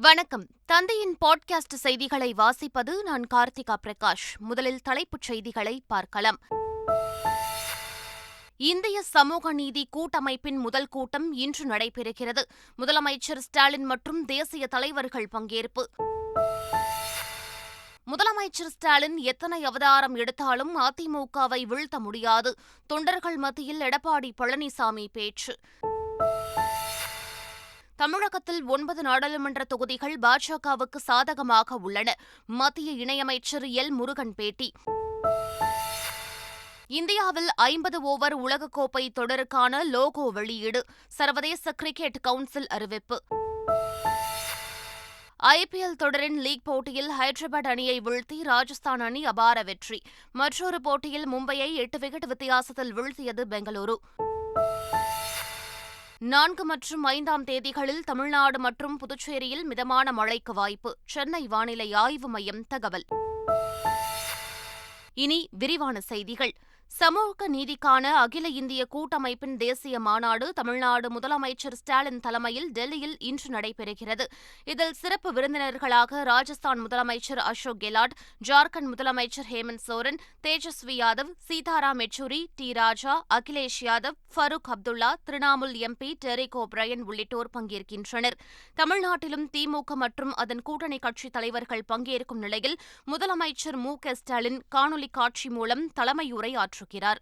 வணக்கம். தந்தையின் பாட்காஸ்ட் செய்திகளை வாசிப்பது நான் கார்த்திகா பிரகாஷ். முதலில் தலைப்புச் செய்திகளை பார்க்கலாம். இந்திய சமூக நீதி கூட்டமைப்பின் முதல் கூட்டம் இன்று நடைபெறுகிறது. முதலமைச்சர் ஸ்டாலின் மற்றும் தேசிய தலைவர்கள் பங்கேற்பு. முதலமைச்சர் ஸ்டாலின் எத்தனை அவதாரம் எடுத்தாலும் அதிமுகவை வீழ்த்த முடியாது. தொண்டர்கள் மத்தியில் எடப்பாடி பழனிசாமி பேச்சு. தமிழகத்தில் ஒன்பது நாடாளுமன்ற தொகுதிகள் பாஜகவுக்கு சாதகமாக உள்ளன. மத்திய இணையமைச்சர் எல். முருகன் பேட்டி. இந்தியாவில் ஐம்பது ஓவர் உலகக்கோப்பை தொடருக்கான லோகோ வெளியீடு. சர்வதேச கிரிக்கெட் கவுன்சில் அறிவிப்பு. ஐபிஎல் தொடரின் லீக் போட்டியில் ஹைதராபாத் அணியை வீழ்த்தி ராஜஸ்தான் அணி அபார வெற்றி. மற்றொரு போட்டியில் மும்பையை எட்டு விக்கெட் வித்தியாசத்தில் வீழ்த்தியது பெங்களூரு. நான்கு மற்றும் ஐந்தாம் தேதிகளில் தமிழ்நாடு மற்றும் புதுச்சேரியில் மிதமான மழைக்கு வாய்ப்பு. சென்னை வானிலை ஆய்வு மையம் தகவல். இனி விரிவான செய்திகள். சமூக நீதிக்கான அகில இந்திய கூட்டமைப்பின் தேசிய மாநாடு தமிழ்நாடு முதலமைச்சர் ஸ்டாலின் தலைமையில் டெல்லியில் இன்று நடைபெறுகிறது. இதில் சிறப்பு விருந்தினர்களாக ராஜஸ்தான் முதலமைச்சர் அசோக் கெலாட் ஜார்க்கண்ட் முதலமைச்சர் Hemant Soren Tejashwi Yadav Sitaram Yechury T Raja Akhilesh Yadav Farooq Abdullah Trinamool MP Derek O'Brien உள்ளிட்டோர் பங்கேற்கின்றனர். தமிழ்நாட்டிலும் திமுக மற்றும் அதன் கூட்டணி கட்சித் தலைவர்கள் பங்கேற்கும் நிலையில் முதலமைச்சர் மு க ஸ்டாலின் காணொலி காட்சி மூலம் şu kirar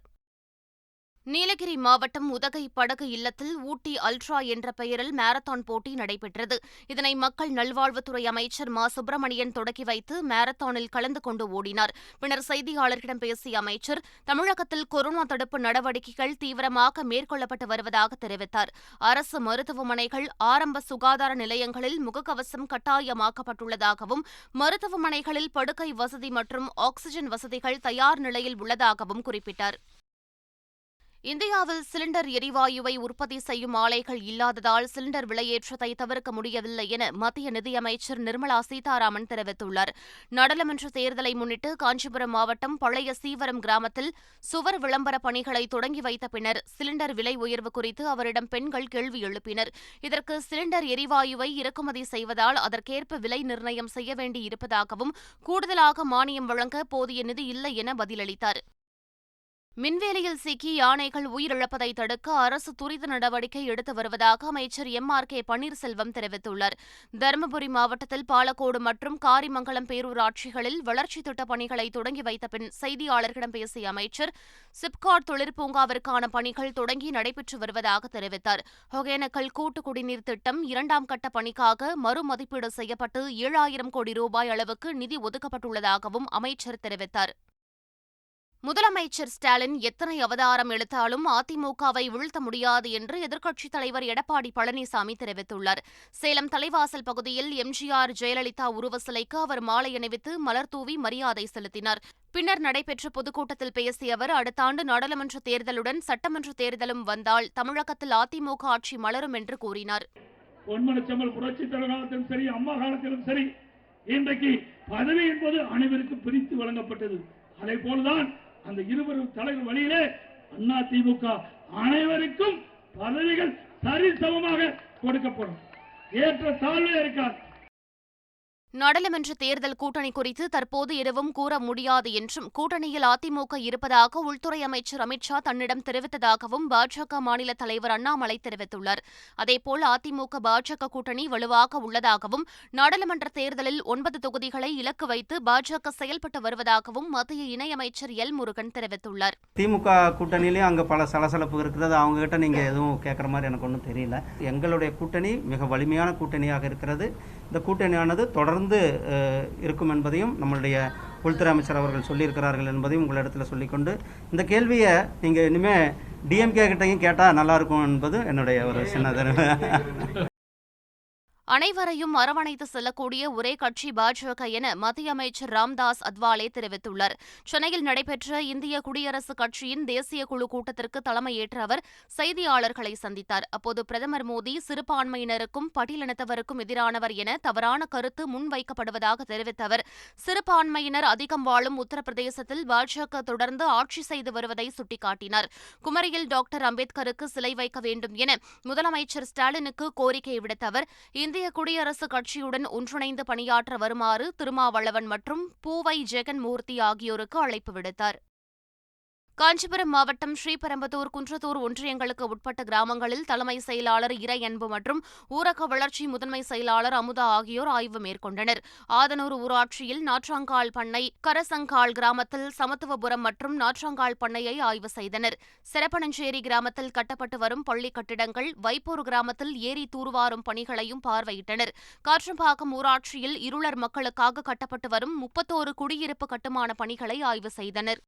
நீலகிரி மாவட்டம் உதகை படகு இல்லத்தில் ஊட்டி அல்ட்ரா என்ற பெயரில் மாரத்தான் போட்டி நடைபெற்றது. இதனை மக்கள் நல்வாழ்வுத்துறை அமைச்சர் மா. சுப்பிரமணியன் தொடக்கி வைத்து மாரத்தானில் கலந்து கொண்டு ஓடினார். பின்னர் செய்தியாளர்களிடம் பேசிய அமைச்சர் தமிழகத்தில் கொரோனா தடுப்பு நடவடிக்கைகள் தீவிரமாக மேற்கொள்ளப்பட்டு வருவதாக தெரிவித்தார். அரசு மருத்துவமனைகள் ஆரம்ப சுகாதார நிலையங்களில் முகக்கவசம் கட்டாயமாக்கப்பட்டுள்ளதாகவும் மருத்துவமனைகளில் படுக்கை வசதி மற்றும் ஆக்ஸிஜன் வசதிகள் தயார் நிலையில் உள்ளதாகவும் குறிப்பிட்டார். இந்தியாவில் சிலிண்டர் எரிவாயுவை உற்பத்தி செய்யும் ஆலைகள் இல்லாததால் சிலிண்டர் விலையேற்றத்தை தவிர்க்க முடியவில்லை என மத்திய நிதியமைச்சர் நிர்மலா சீதாராமன் தெரிவித்துள்ளார். நாடாளுமன்ற தேர்தலை முன்னிட்டு காஞ்சிபுரம் மாவட்டம் பழைய சீவரம் கிராமத்தில் சுவர் விளம்பர பணிகளை தொடங்கி வைத்த பின்னர் சிலிண்டர் விலை உயர்வு குறித்து அவரிடம் பெண்கள் கேள்வி எழுப்பினர். இதற்கு சிலிண்டர் எரிவாயுவை இறக்குமதி செய்வதால் அதற்கேற்ப விலை நிர்ணயம் செய்ய வேண்டியிருப்பதாகவும் கூடுதலாக மானியம் வழங்க போதிய நிதி இல்லை என பதிலளித்தார். மின்வேலியில் சிக்கி யானைகள் உயிரிழப்பதை தடுக்க அரசு துரித நடவடிக்கை எடுத்து வருவதாக அமைச்சர் எம். ஆர். கே. பன்னீர்செல்வம் தெரிவித்துள்ளார். தருமபுரி மாவட்டத்தில் பாலக்கோடு மற்றும் காரிமங்கலம் பேரூராட்சிகளில் வளர்ச்சித் திட்டப் பணிகளை தொடங்கி வைத்த பின் செய்தியாளர்களிடம் பேசிய அமைச்சர் சிப்காட் தொழிற்பூங்காவிற்கான பணிகள் தொடங்கி நடைபெற்று வருவதாக தெரிவித்தார். ஒகேனக்கல் கூட்டு குடிநீர் திட்டம் இரண்டாம் கட்ட பணிக்காக மறுமதிப்பீடு செய்யப்பட்டு ஏழாயிரம் கோடி ரூபாய் அளவுக்கு நிதி ஒதுக்கப்பட்டுள்ளதாகவும் அமைச்சர் தெரிவித்தார். முதலமைச்சர் ஸ்டாலின் எத்தனை அவதாரம் எடுத்தாலும் அதிமுகவை வீழ்த்த முடியாது என்று எதிர்க்கட்சித் தலைவர் எடப்பாடி பழனிசாமி தெரிவித்துள்ளார். சேலம் தலைவாசல் பகுதியில் எம்ஜிஆர் ஜெயலலிதா உருவ சிலைக்கு அவர் மாலை அணிவித்து மலர்தூவி மரியாதை செலுத்தினார். பின்னர் நடைபெற்ற பொதுக்கூட்டத்தில் பேசிய அவர் அடுத்த ஆண்டு நாடாளுமன்ற தேர்தலுடன் சட்டமன்ற தேர்தலும் வந்தால் தமிழகத்தில் அதிமுக ஆட்சி மலரும் என்று கூறினார். சரி அம்மா காலத்திலும் சரி இன்றைக்கு பதவி என்பது அனைவருக்கும் பிரித்து வழங்கப்பட்டது. அதே போலதான் அந்த இருவரும் தலைவர் வழியிலே அண்ணா திமுக அனைவருக்கும் பதவிகள் சரிசமமாக கொடுக்கப்படும். ஏற்ற தாழ்வே இருக்காது நாடாளுமன்ற தேர்தல் கூட்டணி குறித்து தற்போது எதுவும் கூற முடியாது என்றும் கூட்டணியில் அதிமுக இருப்பதாக உள்துறை அமைச்சர் அமித்ஷா தன்னிடம் தெரிவித்ததாகவும் பாஜக மாநில தலைவர் அண்ணாமலை தெரிவித்துள்ளார். அதேபோல் அதிமுக பாஜக கூட்டணி வலுவாக உள்ளதாகவும் நாடாளுமன்ற தேர்தலில் ஒன்பது தொகுதிகளை இலக்கு வைத்து பாஜக செயல்பட்டு வருவதாகவும் மத்திய இணையமைச்சர் எல் முருகன் தெரிவித்துள்ளார். திமுக கூட்டணியிலேயும் அங்கே பல சலசலப்பு இருக்கிறது. அவங்க கிட்ட நீங்க எதுவும் கேட்குற மாதிரி எனக்கு ஒன்றும் தெரியல. எங்களுடைய கூட்டணி மிக வலிமையான கூட்டணியாக இருக்கிறது. இந்த கூட்டணியானது தொடர்ந்து இருக்கும் என்பதையும் நம்மளுடைய உள்துறை அமைச்சர் அவர்கள் சொல்லியிருக்கிறார்கள் என்பதையும் உங்களிடத்தில் சொல்லிக்கொண்டு இந்த கேள்வியை நீங்கள் இனிமேல் டிஎம்கே கிட்டையும் கேட்டால் நல்லாயிருக்கும் என்பது என்னுடைய ஒரு சின்ன அனைவரையும் அரவணைத்து செல்லக்கூடிய ஒரே கட்சி பாஜக என மத்திய அமைச்சர் ராம்தாஸ் அத்வாலே தெரிவித்துள்ளார். சென்னையில் நடைபெற்ற இந்திய குடியரசுக் கட்சியின் தேசிய குழு கூட்டத்திற்கு தலைமையேற்ற அவர் செய்தியாளர்களை சந்தித்தார். அப்போது பிரதமர் மோடி சிறுபான்மையினருக்கும் பட்டியலினத்தவருக்கும் எதிரானவர் என தவறான கருத்து முன்வைக்கப்படுவதாக தெரிவித்த அவர் சிறுபான்மையினர் அதிகம் வாழும் உத்தரப்பிரதேசத்தில் பாஜக தொடர்ந்து ஆட்சி செய்து வருவதை சுட்டிக்காட்டினார். குமரியில் டாக்டர் அம்பேத்கருக்கு சிலை வைக்க வேண்டும் என முதலமைச்சர் ஸ்டாலினுக்கு கோரிக்கை விடுத்த அவர் இந்திய குடியரசுக் கட்சியுடன் ஒன்றிணைந்து பணியாற்ற வருமாறு திருமாவளவன் மற்றும் பூவை ஜெகன்மூர்த்தி ஆகியோருக்கு அழைப்பு விடுத்தார். காஞ்சிபுரம் மாவட்டம் ஸ்ரீபெரும்புதூர் குன்றத்தூர் ஒன்றியங்களுக்கு உட்பட்ட கிராமங்களில் தலைமை செயலாளர் இறை அன்பு மற்றும் ஊரக வளர்ச்சி முதன்மை செயலாளர் அமுதா ஆகியோர் ஆய்வு மேற்கொண்டனர். ஆதனூர் ஊராட்சியில் நாற்றாங்கால் பண்ணை கரசங்கால் கிராமத்தில் சமத்துவபுரம் மற்றும் நாற்றாங்கால் பண்ணையை ஆய்வு செய்தனர். சிறப்பனஞ்சேரி கிராமத்தில் கட்டப்பட்டு வரும் பள்ளி கட்டிடங்கள் வைப்பூர் கிராமத்தில் ஏரி தூர்வாரும் பணிகளையும் பார்வையிட்டனர். காற்றம்பாக்கம் ஊராட்சியில் இருளர் மக்களுக்காக கட்டப்பட்டு வரும் முப்பத்தோரு குடியிருப்பு கட்டுமான பணிகளை ஆய்வு செய்தனர்.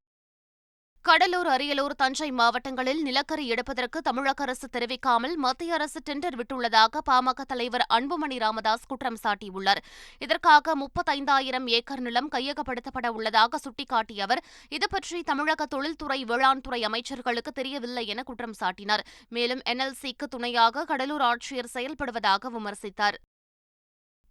கடலூர் அரியலூர் தஞ்சை மாவட்டங்களில் நிலக்கரி எடுப்பதற்கு தமிழக அரசு தெரிவிக்காமல் மத்திய அரசு டெண்டர் விட்டுள்ளதாக பாமக தலைவர் அன்புமணி ராமதாஸ் குற்றம் சாட்டியுள்ளார். இதற்காக முப்பத்தைந்தாயிரம் ஏக்கர் நிலம் கையகப்படுத்தப்பட உள்ளதாக சுட்டிக்காட்டிய அவர் இதுபற்றி தமிழக தொழில்துறை வேளாண் துறை அமைச்சர்களுக்கு தெரியவில்லை என குற்றம் சாட்டினார். மேலும் என்எல்சிக்கு துணையாக கடலூர் ஆட்சியர் செயல்படுவதாக விமர்சித்தார்.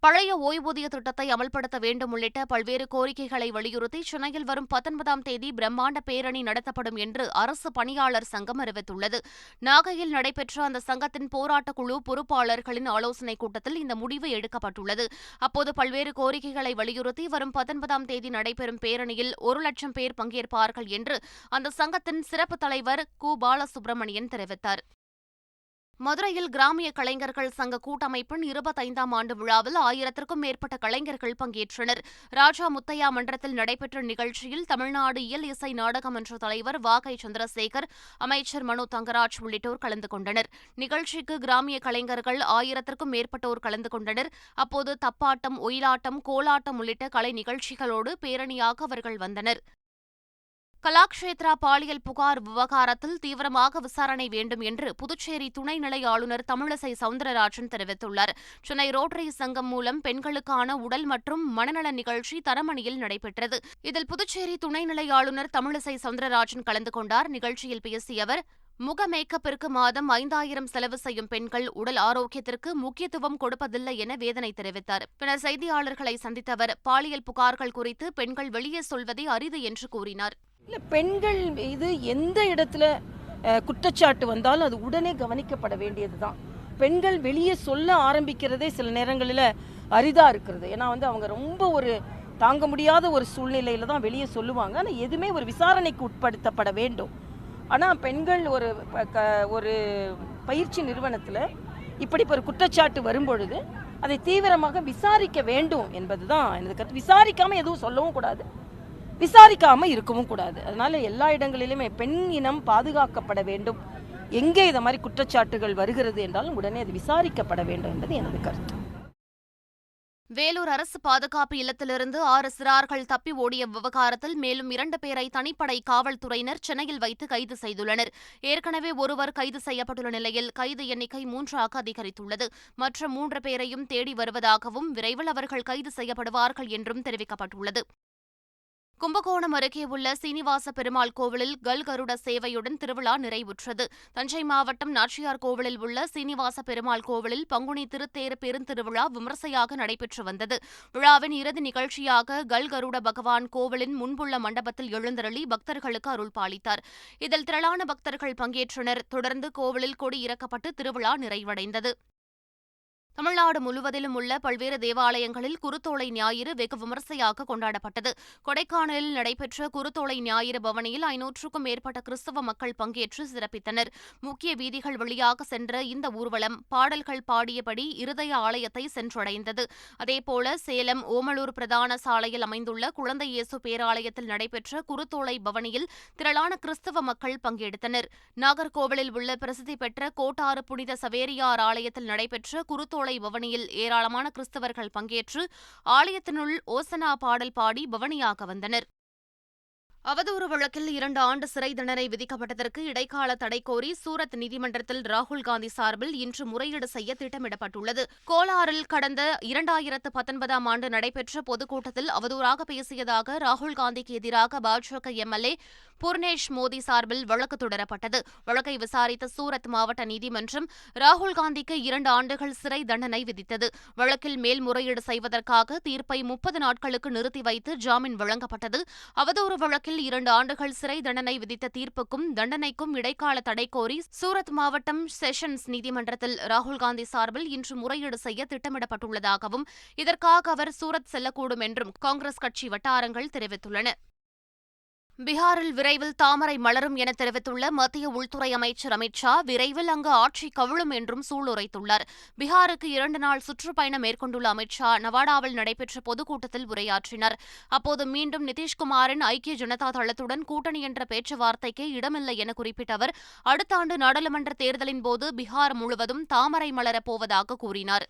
பழைய ஓய்வூதிய திட்டத்தை அமல்படுத்த வேண்டும் உள்ளிட்ட பல்வேறு கோரிக்கைகளை வலியுறுத்தி சென்னையில் வரும் பத்தொன்பதாம் தேதி பிரம்மாண்ட பேரணி நடத்தப்படும் என்று அரசு பணியாளர் சங்கம் அறிவித்துள்ளது. நாகையில் நடைபெற்ற அந்த சங்கத்தின் போராட்டக் குழு பொறுப்பாளர்களின் ஆலோசனைக் கூட்டத்தில் இந்த முடிவு எடுக்கப்பட்டுள்ளது. அப்போது பல்வேறு கோரிக்கைகளை வலியுறுத்தி வரும் பத்தொன்பதாம் தேதி நடைபெறும் பேரணியில் ஒரு லட்சம் பேர் பங்கேற்பார்கள் என்று அந்த சங்கத்தின் சிறப்பு தலைவர் கு. பாலசுப்ரமணியன் தெரிவித்தார். மதுரையில் கிராமிய கலைஞர்கள் சங்க கூட்டமைப்பின் இருபத்தைந்தாம் ஆண்டு விழாவில் ஆயிரத்திற்கும் மேற்பட்ட கலைஞர்கள் பங்கேற்றனர். ராஜா முத்தையா மன்றத்தில் நடைபெற்ற நிகழ்ச்சியில் தமிழ்நாடு இயல் இசை நாடகமன்ற தலைவர் வாகை சந்திரசேகர் அமைச்சர் மனு தங்கராஜ் உள்ளிட்டோர் கலந்து கொண்டனர். நிகழ்ச்சிக்கு கிராமிய கலைஞர்கள் ஆயிரத்திற்கும் மேற்பட்டோர் கலந்து கொண்டனர். அப்போது தப்பாட்டம் ஒயிலாட்டம் கோலாட்டம் உள்ளிட்ட கலை நிகழ்ச்சிகளோடு பேரணியாக அவர்கள் வந்தனர். கலாக்ஷேத்ரா பாலியல் புகார் விவகாரத்தில் தீவிரமாக விசாரணை வேண்டும் என்று புதுச்சேரி துணைநிலை ஆளுநர் தமிழிசை சவுந்தரராஜன் தெரிவித்துள்ளார். சென்னை ரோட்டரி சங்கம் மூலம் பெண்களுக்கான உடல் மற்றும் மனநல நிகழ்ச்சி தரமணியில் நடைபெற்றது. இதில் புதுச்சேரி துணைநிலை ஆளுநர் தமிழிசை சவுந்தரராஜன் கலந்து கொண்டார். நிகழ்ச்சியில் பேசிய அவர் முக மேக்கப்பிற்கு மாதம் ஐந்தாயிரம் செலவு செய்யும் பெண்கள் உடல் ஆரோக்கியத்திற்கு முக்கியத்துவம் கொடுப்பதில்லை என வேதனை தெரிவித்தார். பின்னர் செய்தியாளர்களை சந்தித்த அவர் பாலியல் புகார்கள் குறித்து பெண்கள் வெளியே சொல்வதை அரிது என்று கூறினார். இல்லை பெண்கள் மீது எந்த இடத்துல குற்றச்சாட்டு வந்தாலும் அது உடனே கவனிக்கப்பட வேண்டியது தான் பெண்கள் வெளியே சொல்ல ஆரம்பிக்கிறதே சில நேரங்களில் அரிதாக இருக்கிறது. ஏன்னா வந்து அவங்க ரொம்ப ஒரு தாங்க முடியாத ஒரு சூழ்நிலையில தான் வெளியே சொல்லுவாங்க. ஆனால் எதுவுமே ஒரு விசாரணைக்கு உட்படுத்தப்பட வேண்டும். ஆனால் பெண்கள் ஒரு க- ஒரு பயிற்சி நிறுவனத்தில் இப்படி ஒரு குற்றச்சாட்டு வரும்பொழுது அதை தீவிரமாக விசாரிக்க வேண்டும் என்பது தான் எனது கருத்து. விசாரிக்காமல் எதுவும் சொல்லவும் கூடாது. விசாரிக்காமல் இருக்கவும் கூடாது. அதனால் எல்லா இடங்களிலுமே பெண் இனம் பாதுகாக்கப்பட வேண்டும். எங்கே இந்த மாதிரி குற்றச்சாட்டுகள் வருகிறது என்றாலும் உடனே அது விசாரிக்கப்பட வேண்டும் என்பது எனது கருத்து. வேலூர் அரசு பாதுகாப்பு இல்லத்திலிருந்து ஆறு சிறார்கள் தப்பி ஓடிய விவகாரத்தில் மேலும் இரண்டு பேரை தனிப்படை காவல்துறையினர் சென்னையில் வைத்து கைது செய்துள்ளனர். ஏற்கனவே ஒருவர் கைது செய்யப்பட்டுள்ள நிலையில் கைது எண்ணிக்கை மூன்றாக அதிகரித்துள்ளது. மற்ற மூன்று பேரையும் தேடி வருவதாகவும் விரைவில் அவர்கள் கைது செய்யப்படுவார்கள் என்றும் தெரிவிக்கப்பட்டுள்ளது. கும்பகோணம் அருகே உள்ள சீனிவாச பெருமாள் கோவிலில் கல்கருட சேவையுடன் திருவிழா நிறைவுற்றது. தஞ்சை மாவட்டம் நாச்சியார் கோவிலில் உள்ள சீனிவாச பெருமாள் கோவிலில் பங்குனி திருத்தேர் பெருந்திருவிழா விமர்சையாக நடைபெற்று வந்தது. விழாவின் இறுதி நிகழ்ச்சியாக கல்கருட பகவான் கோவிலின் முன்புள்ள மண்டபத்தில் எழுந்தருளி பக்தர்களுக்கு அருள் பாலித்தார். இதில் திரளான பக்தர்கள் பங்கேற்றனர். தொடர்ந்து கோவிலில் கொடி இறக்கப்பட்டு திருவிழா நிறைவடைந்தது. தமிழ்நாடு முழுவதிலும் உள்ள பல்வேறு தேவாலயங்களில் குருத்தோலை ஞாயிறு வெகு விமர்சையாக கொண்டாடப்பட்டது. கொடைக்கானலில் நடைபெற்ற குருத்தோலை ஞாயிறு பவனியில் ஐநூற்றுக்கும் மேற்பட்ட கிறிஸ்தவ மக்கள் பங்கேற்று சிறப்பித்தனர். முக்கிய வீதிகள் வழியாக சென்ற இந்த ஊர்வலம் பாடல்கள் பாடியபடி இருதய ஆலயத்தை சென்றடைந்தது. அதேபோல சேலம் ஓமலூர் பிரதான சாலையில் அமைந்துள்ள குழந்தை இயேசு பேராலயத்தில் நடைபெற்ற குருத்தோலை பவனியில் திரளான கிறிஸ்தவ மக்கள் பங்கெடுத்தனர். நாகர்கோவிலில் உள்ள பிரசித்தி பெற்ற கோட்டாறு புனித சவேரியார் ஆலயத்தில் நடைபெற்ற குருத்தோலை பவனியில் ஏராளமான கிறிஸ்தவர்கள் பங்கேற்று ஆலயத்தினுள் ஓசனா பாடல் பாடி பவனியாக வந்தனர். அவதூறு வழக்கில் இரண்டு ஆண்டு சிறை தண்டனை விதிக்கப்பட்டதற்கு இடைக்கால தடை கோரி சூரத் நீதிமன்றத்தில் ராகுல் காந்தி சார்பில் இன்று முறையீடு செய்ய திட்டமிடப்பட்டுள்ளது. கோலாரில் கடந்த இரண்டாயிரத்து பத்தொன்பதாம் ஆண்டு நடைபெற்ற பொதுக்கூட்டத்தில் அவதூறாக பேசியதாக ராகுல் காந்திக்கு எதிராக பாஜக எம்எல்ஏ புர்னேஷ் மோடி சார்பில் வழக்கு தொடரப்பட்டது. வழக்கை விசாரித்த சூரத் மாவட்ட நீதிமன்றம் ராகுல் காந்திக்கு இரண்டு ஆண்டுகள் சிறை தண்டனை விதித்தது. வழக்கில் மேல்முறையீடு செய்வதற்காக தீர்ப்பை முப்பது நாட்களுக்கு நிறுத்தி வைத்து ஜாமீன் வழங்கப்பட்டது. அவதூறு வழக்கில் வழக்கில் இரண்டு ஆண்டுகள் சிறை தண்டனை விதித்த தீர்ப்புக்கும் தண்டனைக்கும் இடைக்கால தடை கோரி சூரத் மாவட்டம் செஷன்ஸ் நீதிமன்றத்தில் ராகுல் காந்தி சார்பில் இன்று முறையீடு செய்ய திட்டமிடப்பட்டுள்ளதாகவும் இதற்காக அவர் சூரத் செல்லக்கூடும் என்றும் காங்கிரஸ் கட்சி வட்டாரங்கள் தெரிவித்துள்ளன. பீகாரில் விரைவில் தாமரை மலரும் என தெரிவித்துள்ள மத்திய உள்துறை அமைச்சர் அமித் ஷா விரைவில் அங்கு ஆட்சி கவிழும் என்றும் சூளுரைத்துள்ளார். பீகாருக்கு இரண்டு நாள் சுற்றுப்பயணம் மேற்கொண்டுள்ள அமித் ஷா நவாடாவில் நடைபெற்ற பொதுக்கூட்டத்தில் உரையாற்றினார். அப்போது மீண்டும் நிதிஷ்குமாரின் ஐக்கிய ஜனதா தளத்துடன் கூட்டணி என்ற பேச்சுவார்த்தைக்கு இடமில்லை என குறிப்பிட்ட அவர் அடுத்த ஆண்டு நாடாளுமன்ற தேர்தலின் போது பீகார் முழுவதும் தாமரை மலரப் போவதாக கூறினார்.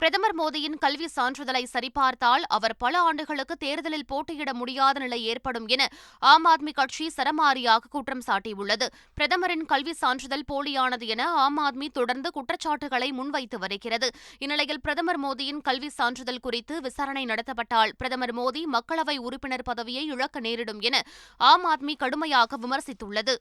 பிரதமர் மோடியின் கல்வி சான்றிதழை சரிபார்த்தால் அவர் பல ஆண்டுகளுக்கு தேர்தலில் போட்டியிட முடியாத நிலை ஏற்படும் என ஆம் ஆத்மி கட்சி சரமாரியாக குற்றம் சாட்டியுள்ளது. பிரதமரின் கல்வி சான்றிதழ் போலியானது என ஆம் ஆத்மி தொடர்ந்து குற்றச்சாட்டுகளை முன்வைத்து வருகிறது. இந்நிலையில் பிரதமர் மோடியின் கல்வி சான்றிதழ் குறித்து விசாரணை நடத்தப்பட்டால் பிரதமர் மோடி மக்களவை உறுப்பினர் பதவியை இழக்க நேரிடும் என ஆம் ஆத்மி கடுமையாக விமர்சித்துள்ளது.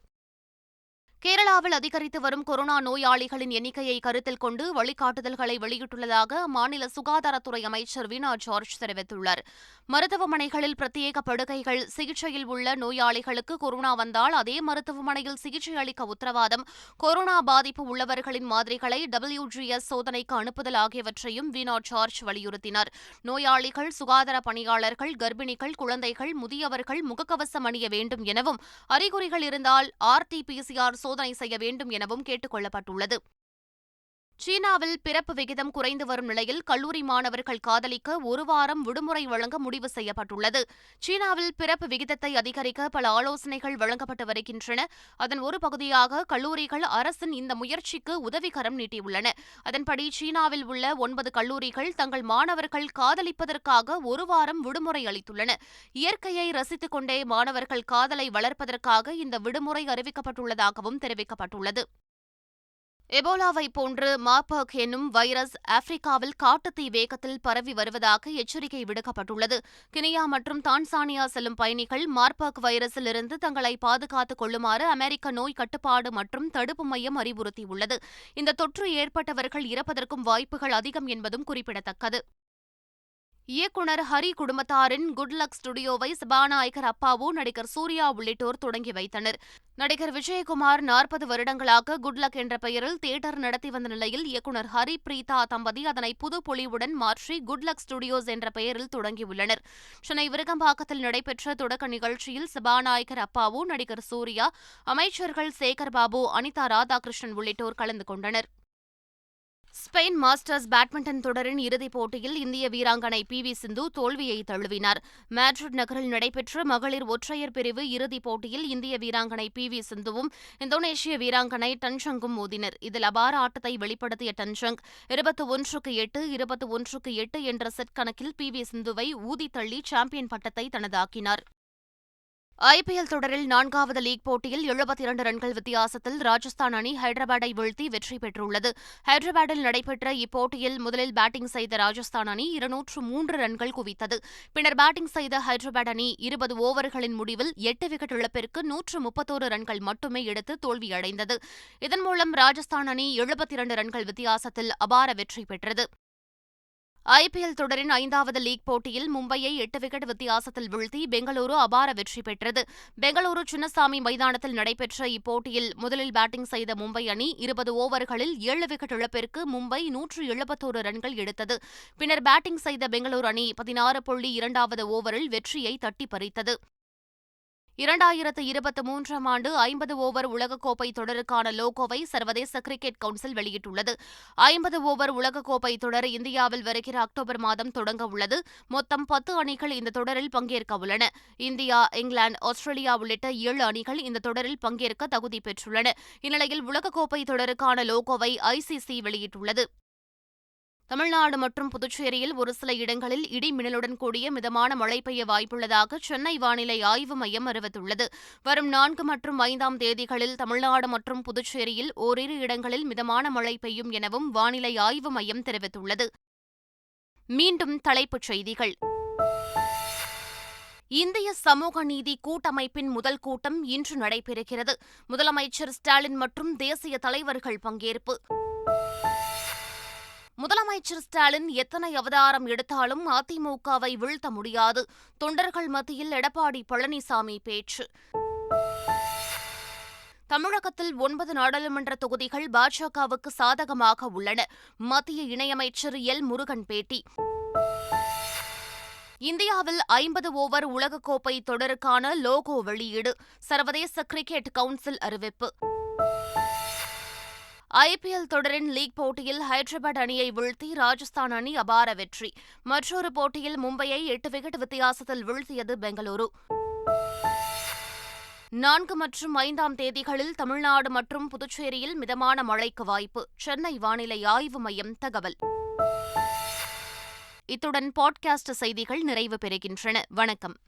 கேரளாவில் அதிகரித்து வரும் கொரோனா நோயாளிகளின் எண்ணிக்கையை கருத்தில் கொண்டு வழிகாட்டுதல்களை வெளியிட்டுள்ளதாக அம்மாநில சுகாதாரத்துறை அமைச்சர் வீணா ஜார்ஜ் தெரிவித்துள்ளார். மருத்துவமனைகளில் பிரத்யேக படுக்கைகள் சிகிச்சையில் உள்ள நோயாளிகளுக்கு கொரோனா வந்தால் அதே மருத்துவமனையில் சிகிச்சை அளிக்க உத்தரவாதம் கொரோனா பாதிப்பு உள்ளவர்களின் மாதிரிகளை டபிள்யூஜிஎஸ் சோதனைக்கு அனுப்புதல் ஆகியவற்றையும் வீணா ஜார்ஜ் வலியுறுத்தினார். நோயாளிகள் சுகாதார பணியாளர்கள் கர்ப்பிணிகள் குழந்தைகள் முதியவர்கள் முகக்கவசம் அணிய வேண்டும் எனவும் அறிகுறிகள் இருந்தால் ஆர்டிபிசிஆர் சோதனை செய்ய வேண்டும் எனவும் கேட்டுக் கொள்ளப்பட்டுள்ளது சீனாவில் பிறப்பு விகிதம் குறைந்து வரும் நிலையில் கல்லூரி மாணவர்கள் காதலிக்க ஒரு வாரம் விடுமுறை வழங்க முடிவு செய்யப்பட்டுள்ளது. சீனாவில் பிறப்பு விகிதத்தை அதிகரிக்க பல ஆலோசனைகள் வழங்கப்பட்டு வருகின்றன. அதன் ஒரு பகுதியாக கல்லூரிகள் அரசின் இந்த முயற்சிக்கு உதவிகரம் நீட்டியுள்ளன. அதன்படி சீனாவில் உள்ள ஒன்பது கல்லூரிகள் தங்கள் மாணவர்கள் காதலிப்பதற்காக ஒரு வாரம் விடுமுறை அளித்துள்ளன. இயற்கையை ரசித்துக் கொண்டே மாணவர்கள் காதலை வளர்ப்பதற்காக இந்த விடுமுறை அறிவிக்கப்பட்டுள்ளதாகவும் தெரிவிக்கப்பட்டுள்ளது. எபோலாவை போன்று மார்பர்க் என்னும் வைரஸ் ஆப்பிரிக்காவில் காட்டுத்தீ வேகத்தில் பரவி வருவதாக எச்சரிக்கை விடுக்கப்பட்டுள்ளது. கினியா மற்றும் தான்சானியா செல்லும் பயணிகள் மார்பர்க் வைரஸிலிருந்து தங்களை பாதுகாத்துக் கொள்ளுமாறு அமெரிக்க நோய் கட்டுப்பாடு மற்றும் தடுப்பு மையம் அறிவுறுத்தியுள்ளது. இந்த தொற்று ஏற்பட்டவர்கள் இறப்பதற்கும் வாய்ப்புகள் அதிகம் என்பதும் குறிப்பிடத்தக்கது. இயக்குனர் ஹரி குடும்பத்தாரின் குட்லக் ஸ்டுடியோவை சபாநாயகர் அப்பாவு நடிகர் சூர்யா உள்ளிட்டோர் தொடங்கி வைத்தனர். நடிகர் விஜயகுமார் நாற்பது வருடங்களாக குட்லக் என்ற பெயரில் தியேட்டர் நடத்தி வந்த நிலையில் இயக்குனர் ஹரி பிரீதா தம்பதி அதனை புது பொலிவுடன் மாற்றி குட்லக் ஸ்டுடியோஸ் என்ற பெயரில் தொடங்கியுள்ளனர். சென்னை விருகம்பாக்கத்தில் நடைபெற்ற தொடக்க நிகழ்ச்சியில் சபாநாயகர் அப்பாவு நடிகர் சூர்யா அமைச்சர்கள் சேகர் பாபு அனிதா ராதாகிருஷ்ணன் உள்ளிட்டோர் கலந்து கொண்டனர். ஸ்பெயின் மாஸ்டர்ஸ் பேட்மிண்டன் தொடரின் இறுதிப் போட்டியில் இந்திய வீராங்கனை பி. வி. சிந்து தோல்வியை தழுவினார். மேட்ரிட் நகரில் நடைபெற்ற மகளிர் ஒற்றையர் பிரிவு இறுதிப் போட்டியில் இந்திய வீராங்கனை பி. வி. சிந்துவும் இந்தோனேஷிய வீராங்கனை டன்ஷங்கும் மோதினர். இதில் அபார ஆட்டத்தை வெளிப்படுத்திய டன்ஷங் இருபத்தி ஒன்றுக்கு எட்டு இருபத்தி ஒன்றுக்கு எட்டு என்ற செட் கணக்கில் பி. வி. சிந்துவை ஊதி தள்ளி சாம்பியன் பட்டத்தை தனதாக்கினார். ஐபிஎல் தொடரில் நான்காவது லீக் போட்டியில் எழுபத்தி இரண்டு ரன்கள் வித்தியாசத்தில் ராஜஸ்தான் அணி ஹைதராபாத்தை வீழ்த்தி வெற்றி பெற்றுள்ளது. ஹைதராபாத்தில் நடைபெற்ற இப்போட்டியில் முதலில் பேட்டிங் செய்த ராஜஸ்தான் அணி இருநூற்று மூன்று ரன்கள் குவித்தது. பின்னர் பேட்டிங் செய்த ஹைதராபாத் அணி இருபது ஓவர்களின் முடிவில் எட்டு விக்கெட் இழப்பிற்கு நூற்று முப்பத்தோரு ரன்கள் மட்டுமே எடுத்து தோல்வியடைந்தது. இதன் மூலம் ராஜஸ்தான் அணி எழுபத்தி இரண்டு ரன்கள் வித்தியாசத்தில் அபார வெற்றி பெற்றது. ஐபிஎல் தொடரின் ஐந்தாவது லீக் போட்டியில் மும்பையை எட்டு விக்கெட் வித்தியாசத்தில் வீழ்த்தி பெங்களூரு அபார வெற்றி பெற்றது. பெங்களூரு சின்னசாமி மைதானத்தில் நடைபெற்ற இப்போட்டியில் முதலில் பேட்டிங் செய்த மும்பை அணி இருபது ஓவர்களில் ஏழு விக்கெட் இழப்பிற்கு மும்பை நூற்று எழுபத்தோரு ரன்கள் எடுத்தது. பின்னர் பேட்டிங் செய்த பெங்களூரு அணி பதினாறு புள்ளி இரண்டாவது ஓவரில் வெற்றியை தட்டி பறித்தது. இரண்டாயிரத்து இருபத்தி மூன்றாம் ஆண்டு ஐம்பது ஓவர் உலகக்கோப்பை தொடருக்கான லோகோவை சர்வதேச கிரிக்கெட் கவுன்சில் வெளியிட்டுள்ளது. ஐம்பது ஓவர் உலகக்கோப்பை தொடர் இந்தியாவில் வருகிற அக்டோபர் மாதம் தொடங்க உள்ளது. மொத்தம் பத்து அணிகள் இந்த தொடரில் பங்கேற்க உள்ளன. இந்தியா இங்கிலாந்து ஆஸ்திரேலியா உள்ளிட்ட ஏழு அணிகள் இந்த தொடரில் பங்கேற்க தகுதி பெற்றுள்ளன. இந்நிலையில் உலகக்கோப்பை தொடருக்கான லோகோவை ஐசிசி வெளியிட்டுள்ளது. தமிழ்நாடு மற்றும் புதுச்சேரியில் ஒரு சில இடங்களில் இடி மின்னலுடன் கூடிய மிதமான மழை பெய்ய வாய்ப்புள்ளதாக சென்னை வானிலை ஆய்வு மையம் அறிவித்துள்ளது. வரும் நான்கு மற்றும் ஐந்தாம் தேதிகளில் தமிழ்நாடு மற்றும் புதுச்சேரியில் ஓரிரு இடங்களில் மிதமான மழை பெய்யும் எனவும் வானிலை ஆய்வு மையம் தெரிவித்துள்ளது. மீண்டும் தலைப்புச் செய்திகள். இந்திய சமூக நீதி கூட்டமைப்பின் முதல் கூட்டம் இன்று நடைபெறுகிறது. முதலமைச்சர் ஸ்டாலின் மற்றும் தேசிய தலைவர்கள் பங்கேற்பு. முதலமைச்சர் ஸ்டாலின் எத்தனை அவதாரம் எடுத்தாலும் அதிமுகவை வீழ்த்த முடியாது. தொண்டர்கள் மத்தியில் எடப்பாடி பழனிசாமி பேச்சு. தமிழகத்தில் ஒன்பது நாடாளுமன்ற தொகுதிகள் பாஜகவுக்கு சாதகமாக உள்ளன. மத்திய இணையமைச்சர் எல். முருகன் பேட்டி. இந்தியாவில் ஐம்பது ஓவர் உலகக்கோப்பை தொடருக்கான லோகோ வெளியீடு. சர்வதேச கிரிக்கெட் கவுன்சில் அறிவிப்பு. ஐபிஎல் தொடரின் லீக் போட்டியில் ஹைதராபாத் அணியை வீழ்த்தி ராஜஸ்தான் அணி அபார வெற்றி. மற்றொரு போட்டியில் மும்பையை எட்டு விக்கெட் வித்தியாசத்தில் வீழ்த்தியது பெங்களூரு. நான்கு மற்றும் ஐந்தாம் தேதிகளில் தமிழ்நாடு மற்றும் புதுச்சேரியில் மிதமான மழைக்கு வாய்ப்பு. சென்னை வானிலை ஆய்வு மையம் தகவல். இத்துடன் பாட்காஸ்ட் செய்திகள் நிறைவு பெறுகின்றன. வணக்கம்.